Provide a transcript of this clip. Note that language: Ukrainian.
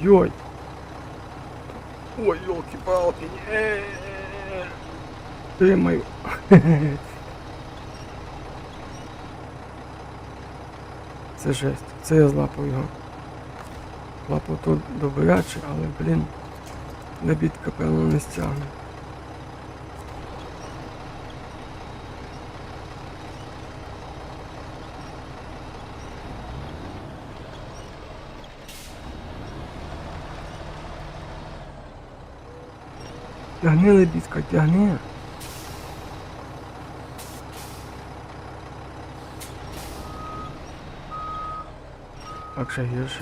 Йой. Ой, елки-палки. Ты Тримаю. Це жесть. Це я злапав його. Лапав тут добряче, але, блін, лебідка, певно, не стягне. Тягни, лебідка, тягни. Так ще гірше.